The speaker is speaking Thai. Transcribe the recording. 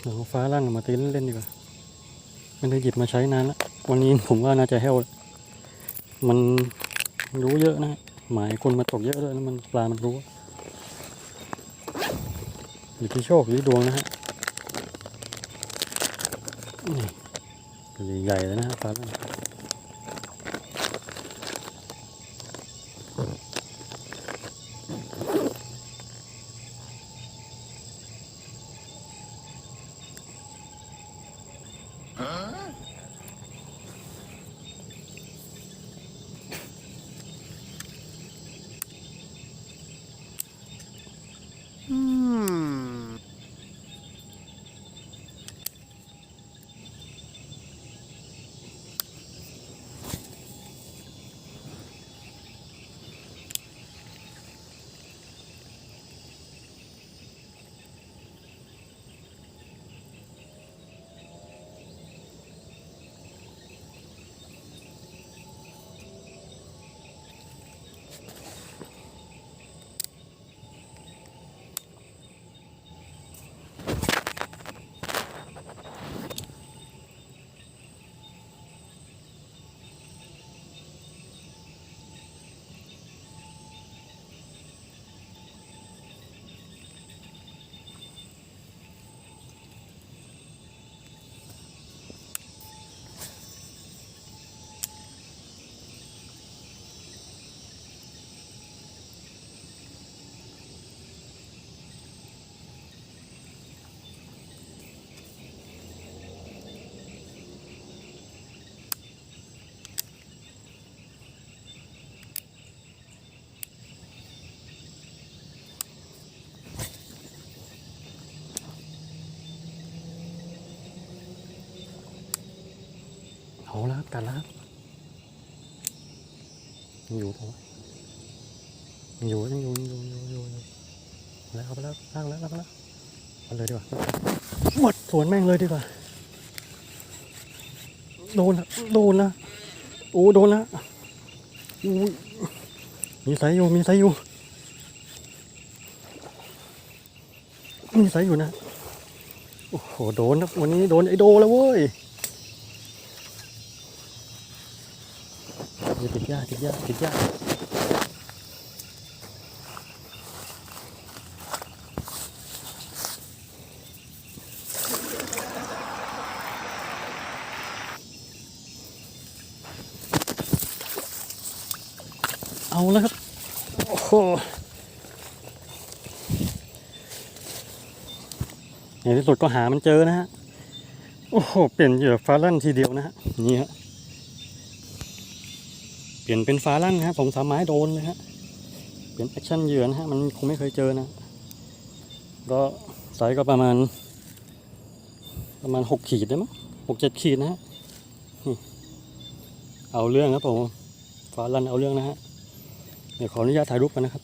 เดี๋ยวฟ้าลั่นเอามาตีเล่นๆดีกว่าไม่ได้หยิบมาใช้นานแล้ววันนี้ผมว่าน่าจะแห้วลมันรู้เยอะนะ หมายคนมาตกเยอะด้วยแล้วมันปลามันรู้ อยู่ที่โชคอยู่ที่ดวงนะฮะนี่ใหญ่เลยนะฮะฟ้าลั่น เอาแล้วครับกัดแล้วครับยังอยู่ตรงยังอยู่ยังอยู่ยังอยู่ยังอยู่อยู่แล้วเอาไปแล้วลากแล้วลากแล้วเอาเลยดีกว่าหมดสวนแม่งเลยดีกว่าโดนละโดนละโอ้โดนละอุ้ยมีสายอยู่มีสายอยู่มีสายอยู่นะโอ้โหโดนครับวันนี้โดนไอโดแล้วเว้ย อย่าติดยาติดยาติดยาเอาแล้วครับ โอ้โหในที่สุดก็หามันเจอนะฮะ โอ้โห เปลี่ยนเหยื่อฟ้าลั่นทีเดียวนะฮะ นี่ฮะ เปลี่ยนเป็นฟ้าลั่นนะฮะสองสามไม้โดนเลยฮะเปลี่ยนแอคชั่นเหยื่อนะฮะมันคงไม่เคยเจอนะก็ไซส์ก็ประมาณ ประมาณหกขีดได้มั้งหกเจ็ดขีดนะฮะเอาเรื่องครับผมฟ้าลั่นเอาเรื่องนะฮะเดี๋ยวขออนุญาตถ่ายรูปกันนะครับ